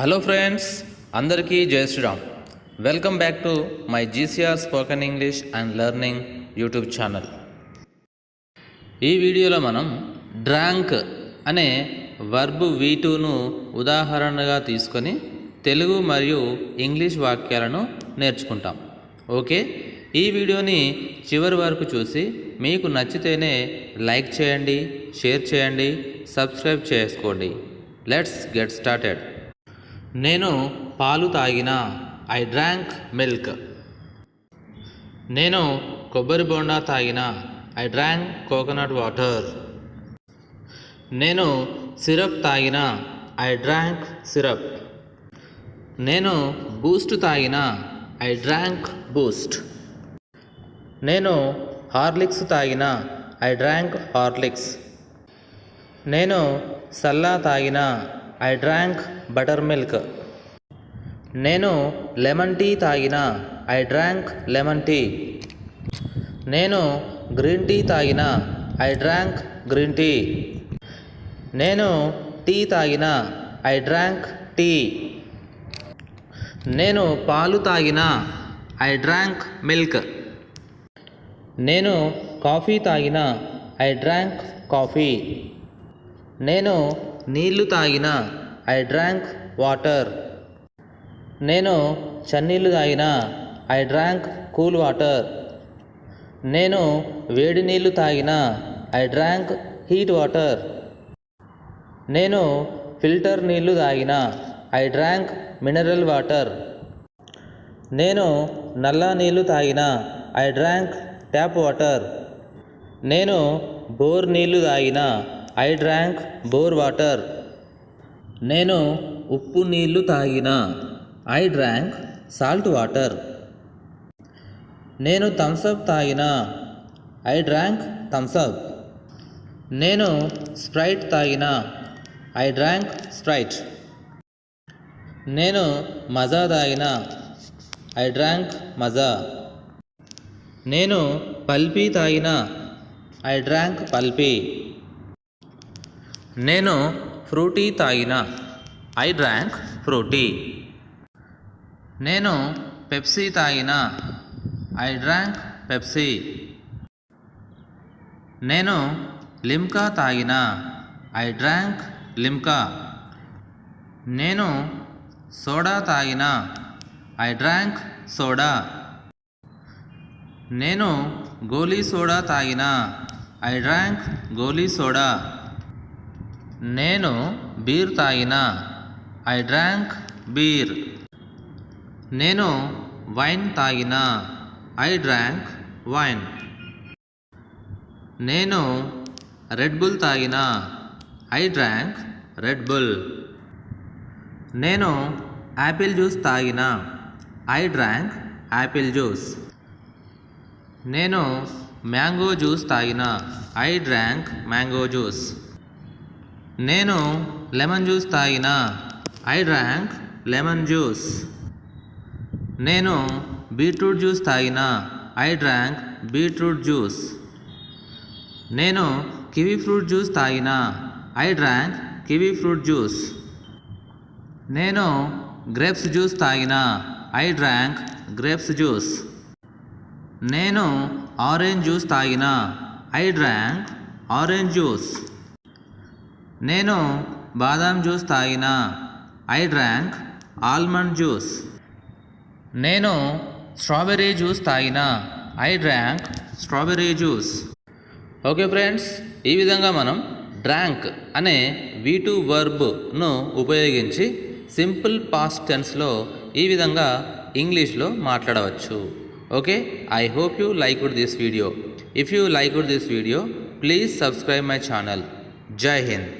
Hello friends అందరికీ జయ Sriram. Welcome back to my GCR spoken English and learning YouTube channel ఈ వీడియోలో మనం drank అనే వర్బ్ వీ టూను ఉదాహరణగా తీసుకొని తెలుగు మరియు ఇంగ్లీష్ వాక్యాలను నేర్చుకుంటాం. ఓకే? ఈ వీడియోని చివరి వరకు చూసి మీకు నచ్చితేనే లైక్ చేయండి షేర్ చేయండి సబ్స్క్రైబ్ చేసుకోండి. లెట్స్ గెట్ స్టార్టెడ్ నేను పాలు తాగిన ఐ డ్రాంక్ మిల్క్ నేను కొబ్బరి బోండా తాగిన ఐ డ్రాంక్ కోకోనట్ వాటర్ నేను సిరప్ తాగిన ఐ డ్రాంక్ సిరప్ నేను బూస్ట్ తాగిన ఐ డ్రాంక్ బూస్ట్ నేను హార్లిక్స్ తాగిన ఐ డ్రాంక్ హార్లిక్స్ నేను సల్లా తాగిన ఐ డ్రాంక్ బటర్ మిల్క్. నేను లెమన్ టీ తాగిన. I drank lemon tea. నేను గ్రీన్ టీ తాగిన. I drank green tea. నేను టీ తాగిన. I drank tea. నేను పాలు తాగిన. I drank milk. నేను కాఫీ తాగిన. I drank coffee. నేను నీళ్ళు తాగిన ఐ డ్రాంక్ వాటర్. నేను చన్నీళ్ళు తాగిన ఐ డ్రాంక్ కూల్ వాటర్. నేను వేడి నీళ్ళు తాగిన ఐ డ్రాంక్ హీట్ వాటర్. నేను ఫిల్టర్ నీళ్ళు తాగిన ఐ డ్రాంక్ మినరల్ వాటర్. నేను నల్ల నీళ్ళు తాగిన ఐ డ్రాంక్ ట్యాప్ వాటర్. నేను బోర్ నీళ్ళు తాగిన ఐ డ్రాంక్ బోర్ వాటర్. నేను ఉప్పు నీళ్ళు తాగిన. I drank salt water. నేను థమ్సప్ తాగిన. ఐ డ్రాంక్ థమ్సప్ నేను స్ప్రైట్ తాగిన. I drank Sprite. నేను మజా తాగిన. I drank Maaza. నేను పల్పీ తాగిన. I drank Pulpy. నేను ఫ్రూటీ తాగిన. I drank Frooti. నేను పెప్సీ తాగిన. I drank Pepsi. నేను లిమ్కా తాగిన. I drank Limca. నేను సోడా తాగిన. I drank soda. నేను గోలీ సోడా తాగిన. I drank goli soda. నేను బీర్ తాగిన. I drank beer. నేను వైన్ తాగిన. I drank wine. నేను రెడ్ బుల్ తాగిన. I drank Red Bull. నేను యాపిల్ జ్యూస్ తాగిన. I drank apple juice. నేను మ్యాంగో జ్యూస్ తాగిన. I drank mango juice. నేను లెమన్ జ్యూస్ తాగిన. I drank lemon juice. నేను బీట్రూట్ జ్యూస్ తాగిన. I drank beetroot juice. నేను కివీ ఫ్రూట్ జ్యూస్ తాగిన. I drank kiwi fruit juice. నేను గ్రేప్స్ జ్యూస్ తాగిన. I drank grapes juice. నేను ఆరెంజ్ జ్యూస్ తాగిన. I drank orange juice. నేను బాదాం జ్యూస్ తాగిన ఐ డ్రాంక్ ఆల్మండ్ జ్యూస్. నేను స్ట్రాబెర్రీ జ్యూస్ తాగిన I drank strawberry juice. Okay friends ఈ విధంగా మనం డ్రాంక్ అనే వీ టూ వర్బ్ను ఉపయోగించి సింపుల్ పాస్ట్ టెన్స్లో ఈ విధంగా ఇంగ్లీష్లో మాట్లాడవచ్చు. Okay I hope you like this video. If you like this video please subscribe my channel. జై హింద్.